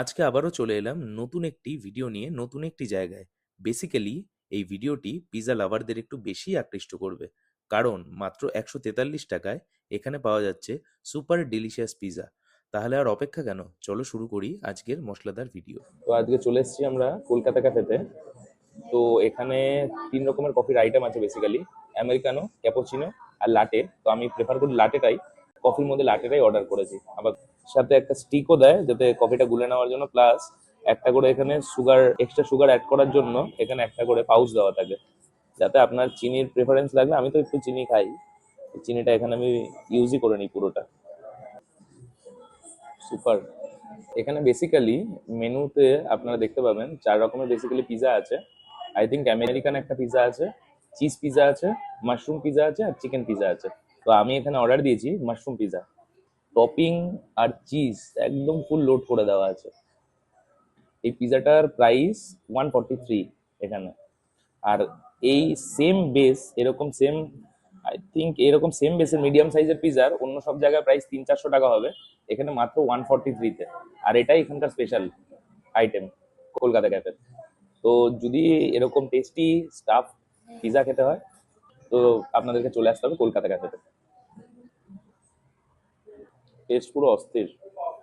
আজকে আবারও চলে এলাম নতুন একটি ভিডিও নিয়ে, নতুন একটি জায়গায়। বেসিক্যালি এই ভিডিওটি পিৎজা লাভারদের একটু বেশি আকৃষ্ট করবে। কারণ, মাত্র একশো তেতাল্লিশ টাকায় এখানে পাওয়া যাচ্ছে সুপার ডিলিশিয়াস পিৎজা তাহলে আর অপেক্ষা কেন? চলো শুরু করি আজকের মশলাদার ভিডিও তো আজকে চলে এসেছি আমরা কলকাতা ক্যাফেতে তো এখানে তিন রকমের কফির আইটেম আছে বেসিক্যালি আমেরিকানো ক্যাপোচিনো আর লাটে তো আমি প্রেফার করি লাটেটাই কফির মধ্যে লাটেটাই অর্ডার করেছি। আবার সাথে একটা স্টিকও দেয় যাতে কফিটা গুলে নেওয়ার জন্য প্লাস একটা করে এখানে সুগার এক্সট্রা সুগার অ্যাড করার জন্য এখানে একটা করে পাউচ দেওয়া থাকে। যাতে আপনার চিনির প্রেফারেন্স লাগলে, আমি তো একটু চিনি খাই। চিনিটা এখানে আমি ইউজই করে নিই পুরোটা। সুপার এখানে বেসিক্যালি মেনুতে আপনারা দেখতে পাবেন চার রকমের বেসিক্যালি পিজা আছে। আই থিঙ্ক আমেরিকান একটা পিজা আছে চিজ পিজা আছে মাশরুম পিজা আছে, আর চিকেন পিজা আছে। তো আমি এখানে অর্ডার দিয়েছি মাশরুম পিজা টপিং আর চিজ একদম ফুল লোড করে দেওয়া আছে। এই পিজাটার প্রাইস ওয়ান ফর্টি থ্রি এখানে। আর এই সেম বেস এরকম সেম আই থিঙ্ক এরকম সেম বেসের মিডিয়াম সাইজের পিজার অন্য সব জায়গায় প্রাইস তিন চারশো টাকা হবে। এখানে মাত্র ওয়ান ফর্টি থ্রিতে আর এটাই এখানকার স্পেশাল আইটেম কলকাতা ক্যাফে তো যদি এরকম টেস্টি স্টাফ পিজা খেতে হয়, তো আপনাদেরকে চলে আসতে হবে কলকাতা ক্যাফেতে পুরো অস্থির।